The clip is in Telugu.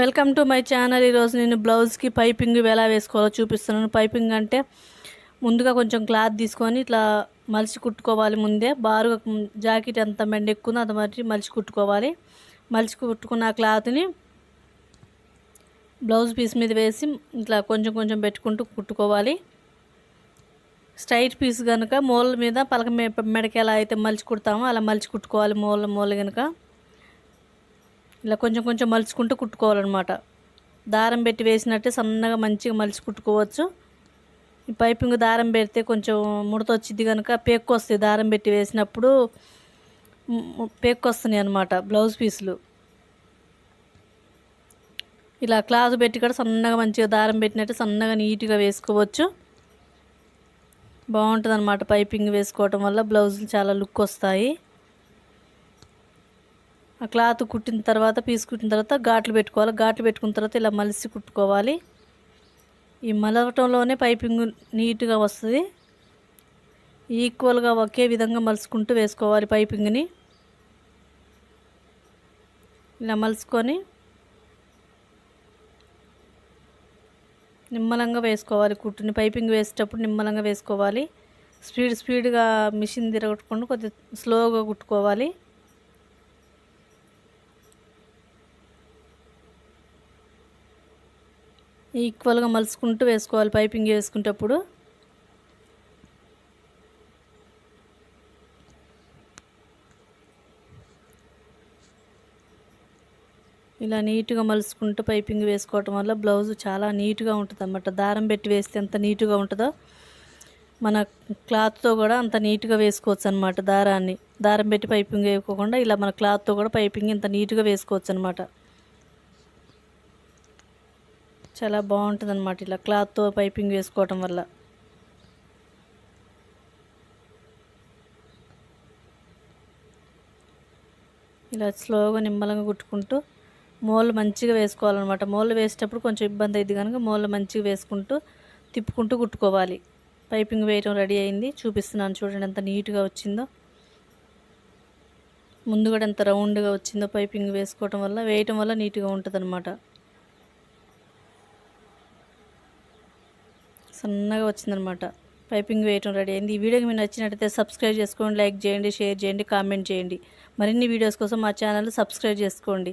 Welcome to my channel. ఈరోజు నేను బ్లౌజ్కి పైపింగ్ ఎలా వేసుకోవాలో చూపిస్తున్నాను. పైపింగ్ అంటే ముందుగా కొంచెం క్లాత్ తీసుకొని ఇట్లా మలిచి కుట్టుకోవాలి ముందే. బారుగా జాకెట్ ఎంత మెండ అంత మరి మలిచి కుట్టుకోవాలి. మలిచి కుట్టుకున్న క్లాత్ని బ్లౌజ్ పీస్ మీద వేసి ఇట్లా కొంచెం కొంచెం పెట్టుకుంటూ కుట్టుకోవాలి. స్ట్రైట్ పీస్ కనుక మూల మీద పలక మెడకి ఎలా అయితే మలిచి కుడతామో అలా మలిచి కుట్టుకోవాలి. మూల మూల కనుక ఇలా కొంచెం కొంచెం మలుచుకుంటూ కుట్టుకోవాలన్నమాట. దారం పెట్టి వేసినట్టే సన్నగా మంచిగా మలిచి కుట్టుకోవచ్చు. ఈ పైపింగ్ దారం పెడితే కొంచెం ముడత వచ్చింది కనుక పేక్కు వస్తాయి దారం పెట్టి వేసినప్పుడు పేక్కు వస్తున్నాయి అనమాట బ్లౌజ్ పీసులు. ఇలా క్లాత్ పెట్టి కూడా సన్నగా మంచిగా దారం పెట్టినట్టు సన్నగా నీట్గా వేసుకోవచ్చు. బాగుంటుంది అనమాట పైపింగ్ వేసుకోవటం వల్ల బ్లౌజులు చాలా లుక్ వస్తాయి ఆ క్లాత్ కుట్టిన తర్వాత పీస్ కుట్టిన తర్వాత ఘాట్లు పెట్టుకోవాలి. ఘాట్లు పెట్టుకున్న తర్వాత ఇలా మలిసి కుట్టుకోవాలి. ఈ మలవటంలోనే పైపింగ్ నీట్గా వస్తుంది. ఈక్వల్గా ఒకే విధంగా మలుచుకుంటూ వేసుకోవాలి పైపింగ్ని. ఇలా మలుచుకొని నిమ్మలంగా వేసుకోవాలి కుట్టుని. పైపింగ్ వేసేటప్పుడు నిమ్మలంగా వేసుకోవాలి. స్పీడ్ స్పీడ్గా మిషన్ తిరగకుండా కొద్దిగా స్లోగా కుట్టుకోవాలి. ఈక్వల్గా మలుచుకుంటూ వేసుకోవాలి పైపింగ్ వేసుకునేటప్పుడు. ఇలా నీట్గా మలుచుకుంటూ పైపింగ్ వేసుకోవటం వల్ల బ్లౌజ్ చాలా నీట్గా ఉంటుంది అన్నమాట దారం పెట్టి వేస్తే ఎంత నీట్గా ఉంటుందో మన క్లాత్తో కూడా అంత నీట్గా వేసుకోవచ్చు అనమాట దారాన్ని. దారం పెట్టి పైపింగ్ వేయకోకుండా ఇలా మన క్లాత్తో కూడా పైపింగ్ ఇంత నీట్గా వేసుకోవచ్చు అనమాట చాలా బాగుంటుంది అనమాట ఇలా క్లాత్తో పైపింగ్ వేసుకోవటం వల్ల. ఇలా స్లోగా నిమ్మలంగా కుట్టుకుంటూ మూలు మంచిగా వేసుకోవాలన్నమాట. మూలు వేసేటప్పుడు కొంచెం ఇబ్బంది అయింది కనుక మూలు మంచిగా వేసుకుంటూ తిప్పుకుంటూ కుట్టుకోవాలి. పైపింగ్ వేయటం రెడీ అయింది. చూపిస్తున్నాను చూడండి ఎంత నీట్గా వచ్చిందో. ముందు కూడా ఎంత రౌండ్గా వచ్చిందో పైపింగ్ వేసుకోవటం వల్ల వేయటం వల్ల నీట్గా ఉంటుంది సన్నగా వచ్చిందనమాట. పైపింగ్ వేయటం రెడీ అయింది. ఈ వీడియోకి మీరు నచ్చినట్టయితే సబ్స్క్రైబ్ చేసుకోండి లైక్ చేయండి షేర్ చేయండి కామెంట్ చేయండి. మరిన్ని వీడియోస్ కోసం మా ఛానల్ సబ్స్క్రైబ్ చేసుకోండి.